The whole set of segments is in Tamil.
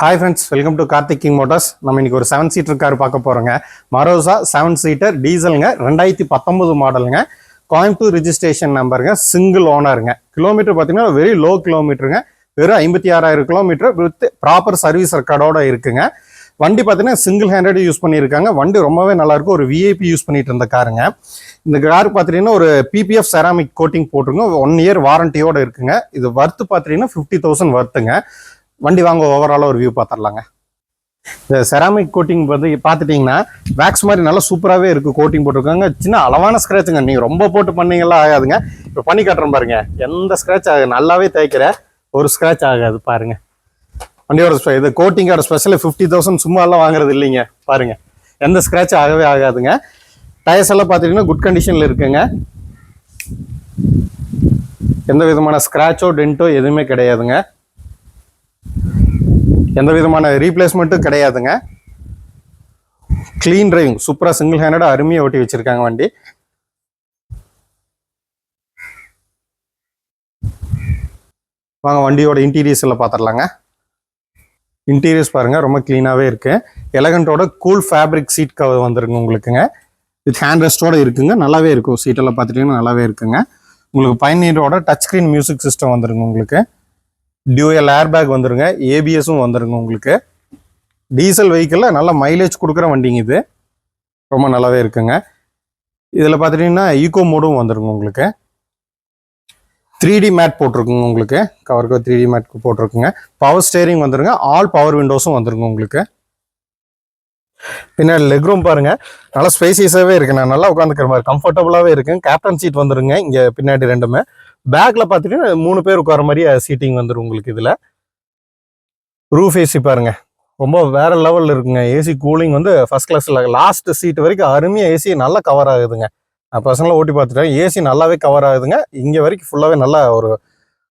Hi friends welcome to Karthik King Motors நம்ம இன்னைக்கு ஒரு செவன் சீட்டர் கார் பார்க்க போகிறோங்க மரோசா செவன் சீட்டர் டீசலுங்க ரெண்டாயிரத்தி பத்தொன்பது மாடலுங்க கோயம்புத்தூர் ரிஜிஸ்ட்ரேஷன் நம்பருங்க சிங்கிள் ஓனருங்க கிலோமீட்டர் பார்த்தீங்கன்னா வெரி லோ கிலோமீட்டருங்க வெறும் ஐம்பத்தி ஆறாயிரம் கிலோமீட்டர் வித் ப்ராப்பர் சர்வீஸ் ரெக்கார்டோட இருக்குங்க. வண்டி பார்த்தீங்கன்னா சிங்கிள் ஹேண்டட் யூஸ் பண்ணியிருக்காங்க. வண்டி ரொம்பவே நல்லாயிருக்கும். ஒரு விஐபி யூஸ் பண்ணிட்டு இருந்த காருங்க இந்த கார் பார்த்துட்டீங்கன்னா ஒரு பிபிஎஃப் செராமிக் கோட்டிங் போட்டுருங்க ஒன் இயர் வாரண்டியோட இருக்குங்க. இது வர்த்து பார்த்துட்டீங்கன்னா ஃபிஃப்டி தௌசண்ட் வர்த்துங்க வண்டி வாங்க ஓவராலாக ஒரு வியூ பார்த்துடலாங்க இந்த செராமிக் கோட்டிங் வந்து பார்த்துட்டிங்கன்னா வேக்ஸ் மாதிரி நல்லா சூப்பராகவே இருக்குது கோட்டிங் போட்டிருக்காங்க. சின்ன அளவான ஸ்க்ராட்சுங்க நீங்கள் ரொம்ப போட்டு பண்ணீங்களா ஆகாதுங்க. இப்போ பண்ணி காட்டுறோம் பாருங்க. எந்த ஸ்க்ராட்ச் ஆகாது. நல்லாவே தேய்க்கிற ஒரு ஸ்க்ராட்ச் ஆகாது பாருங்க. வண்டியோட ஸ்பெ- இது கோட்டிங்கோட ஸ்பெஷல் ஃபிஃப்டி தௌசண்ட் சும்மா எல்லாம் வாங்குறது இல்லைங்க. பாருங்க. எந்த ஸ்க்ராட்ச் ஆகவே ஆகாதுங்க. டயர்ஸ் எல்லாம் பார்த்துட்டிங்கன்னா குட் கண்டிஷனில் இருக்குங்க. எந்த விதமான ஸ்க்ராட்சோ டென்ட்டோ எதுவுமே கிடையாதுங்க. எந்த விதமான ரீப்ளேஸ்மெண்ட்டும் கிடையாதுங்க. க்ளீன் டிரைவிங் சூப்பராக சிங்கிள் ஹேண்டடாக அருமையாக ஓட்டி வச்சிருக்காங்க வண்டி. வாங்க வண்டியோட இன்டீரியர்ஸில் பார்த்துடலாங்க இன்டீரியர்ஸ் பாருங்கள் ரொம்ப க்ளீனாகவே இருக்குது எலகண்ட்டோட கூல் ஃபேப்ரிக் சீட் கவர் வந்துருங்க உங்களுக்குங்க. வித் ஹேண்ட் ரெஸ்ட்டோடு இருக்குங்க. நல்லாவே இருக்கும். சீட்டெல்லாம் பார்த்துட்டிங்கன்னா நல்லாவே இருக்குங்க. உங்களுக்கு பயனீரோட டச் ஸ்க்ரீன் மியூசிக் சிஸ்டம் வந்துருங்க உங்களுக்கு. டியூஎல் ஏர் பேக் வந்துருங்க ஏபிஎஸும் வந்துருங்க உங்களுக்கு. டீசல் வெஹிக்கிளில் நல்ல மைலேஜ் கொடுக்குற வண்டிங்க இது. ரொம்ப நல்லாவே இருக்குங்க. இதில் பார்த்துட்டிங்கன்னா ஈகோ மோடும் வந்துருங்க உங்களுக்கு. த்ரீ டி மேட் போட்டிருக்குங்க உங்களுக்கு. கவருக்கு த்ரீ டி மேட் போட்டிருக்குங்க. பவர் ஸ்டேரிங் வந்துருங்க. ஆல் பவர் விண்டோஸும் வந்துருங்க உங்களுக்கு. பின்னாடி லெக் ரூம் பாருங்க. நல்லா ஸ்பேசியஸாகவே இருக்கு. நான் நல்லா உட்காந்துக்கிற மாதிரி கம்ஃபர்டபுளாகவே இருக்கு. கேப்டன் சீட் வந்துருங்க. இங்கே பின்னாடி ரெண்டுமே. பேக்கில் பார்த்துட்டீங்கன்னா மூணு பேர் உட்கார மாதிரி சீட்டிங் வந்துடும் உங்களுக்கு இதில். ரூஃப் ஏசி பாருங்க. ரொம்ப வேற லெவலில் இருக்குங்க. ஏசி கூலிங் வந்து ஃபர்ஸ்ட் கிளாஸில் லாஸ்ட் சீட் வரைக்கும் அருமையாக ஏசி நல்லா கவர் ஆகுதுங்க. நான் பர்சனலாக ஓட்டி பார்த்துட்டேன். ஏசி நல்லாவே கவர் ஆகுதுங்க. இங்கே வரைக்கும் ஃபுல்லாகவே நல்லா ஒரு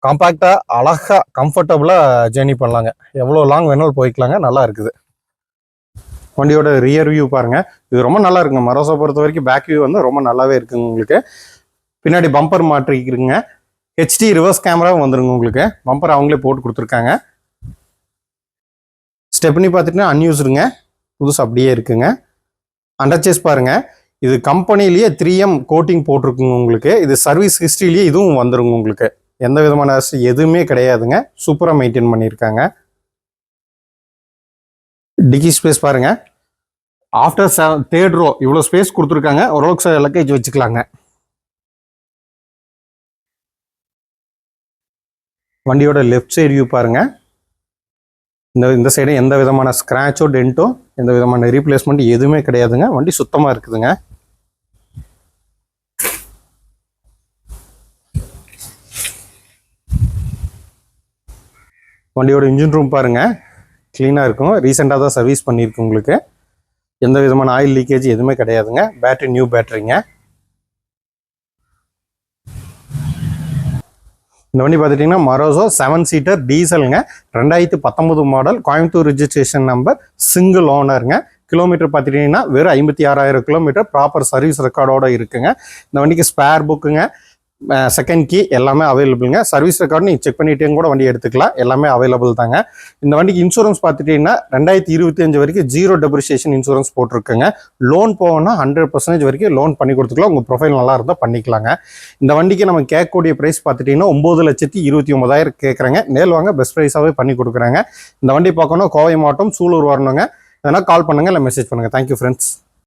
காம்பாக்டாக அழகாக கம்ஃபர்டபுளாக ஜேர்னி பண்ணலாங்க. எவ்வளோ லாங் வேணாலும் போய்க்கலாங்க. நல்லா இருக்குது. வண்டியோட ரியர் வியூ பாருங்கள் இது ரொம்ப நல்லா இருக்குங்க. மரோசா பொறுத்த வரைக்கும் பேக் வியூ வந்து ரொம்ப நல்லாவே இருக்குங்க உங்களுக்கு. பின்னாடி பம்பர் மாற்றிக்கிறீங்க ஹெச்டி ரிவர்ஸ் கேமராவும் வந்துருங்க உங்களுக்கு. பம்பர் அவங்களே போட்டு கொடுத்துருக்காங்க. ஸ்டெப்னி பார்த்துட்டுனா அன்யூஸ்டுங்க புதுசு அப்படியே இருக்குங்க. அண்டர்ச்சேஸ் பாருங்க. இது கம்பெனிலேயே த்ரீ எம் கோட்டிங் போட்டிருக்குங்க உங்களுக்கு. இது சர்வீஸ் ஹிஸ்ட்ரிலேயே இதுவும் வந்துருங்க உங்களுக்கு. எந்த விதமான எதுவுமே கிடையாதுங்க. சூப்பராக மெயின்டைன் பண்ணியிருக்காங்க. டிக்கி ஸ்பேஸ் பாருங்க. ஆஃப்டர் தேர்ட் ரோ இவ்வளோ ஸ்பேஸ் கொடுத்துருக்காங்க. ஓரளவுக்கு லக்கேஜ் வச்சுக்கலாங்க. வண்டியோட லெஃப்ட் சைடு வியூ பாருங்க. இந்த இந்த சைடு எந்த விதமான ஸ்க்ராச்சோ டென்ட்டோ எந்த விதமான ரீப்ளேஸ்மெண்ட் எதுவுமே கிடையாதுங்க. வண்டி சுத்தமாக இருக்குதுங்க. வண்டியோட இன்ஜின் ரூம் பாருங்க. க்ளீனாக இருக்கும். ரீசெண்டாக தான் சர்வீஸ் பண்ணியிருக்கு உங்களுக்கு. எந்த விதமான ஆயில் லீக்கேஜ் எதுவுமே கிடையாதுங்க. பேட்ரி நியூ பேட்டரிங்க இந்த வண்டி பார்த்துட்டிங்கன்னா மரோசோ செவன் சீட்டர் டீசலுங்க ரெண்டாயிரத்தி பத்தொம்பது model Coimbatore registration number single ஓனருங்க kilometre பார்த்துட்டிங்கன்னா வெறும் ஐம்பத்தி ஆறாயிரம் கிலோமீட்டர் ப்ராப்பர் சர்வீஸ் ரெக்கார்டோட இருக்குங்க. இந்த வண்டிக்கு ஸ்பேர் புக்குங்க செகண்ட் கீ எல்லாமே அவைலபிளுங்க சர்வீஸ் ரெக்கார்டு நீங்கள் செக் பண்ணிட்டேங்க கூட வண்டி எடுத்துக்கலாம். எல்லாமே அவைலபிள் தாங்க. இந்த வண்டிக்கு இன்சூரன்ஸ் பார்த்துட்டிங்கன்னா ரெண்டாயிரத்தி இருபத்தி அஞ்சு வரைக்கும் ஜீரோ டெப்ரிசியேஷன் இன்சூரன்ஸ் போட்டிருக்குங்க. லோன் போகணும்னா ஹண்ட்ரட் பர்சன்டேஜ் வரைக்கும் லோன் பண்ணி கொடுத்துக்கலாம். உங்கள் ப்ரொஃபைல் நல்லா இருந்தால் பண்ணிக்கலாங்க. இந்த வண்டிக்கு நம்ம கேட்கக்கூடிய ப்ரைஸ் பார்த்துட்டிங்கன்னா ஒம்பது லட்சத்தி இருபத்தி ஒன்பதாயிரம் கேட்குறாங்க. நேல் வாங்க பெஸ்ட் ப்ரைஸாகவே பண்ணி கொடுக்குறாங்க. இந்த வண்டி பார்க்கணும் கோவை மாவட்டம் சூலூர் வரணுங்க. அதனால் கால் பண்ணுங்கள் இல்லை மெசேஜ் பண்ணுங்கள் தேங்க்யூ ஃப்ரெண்ட்ஸ்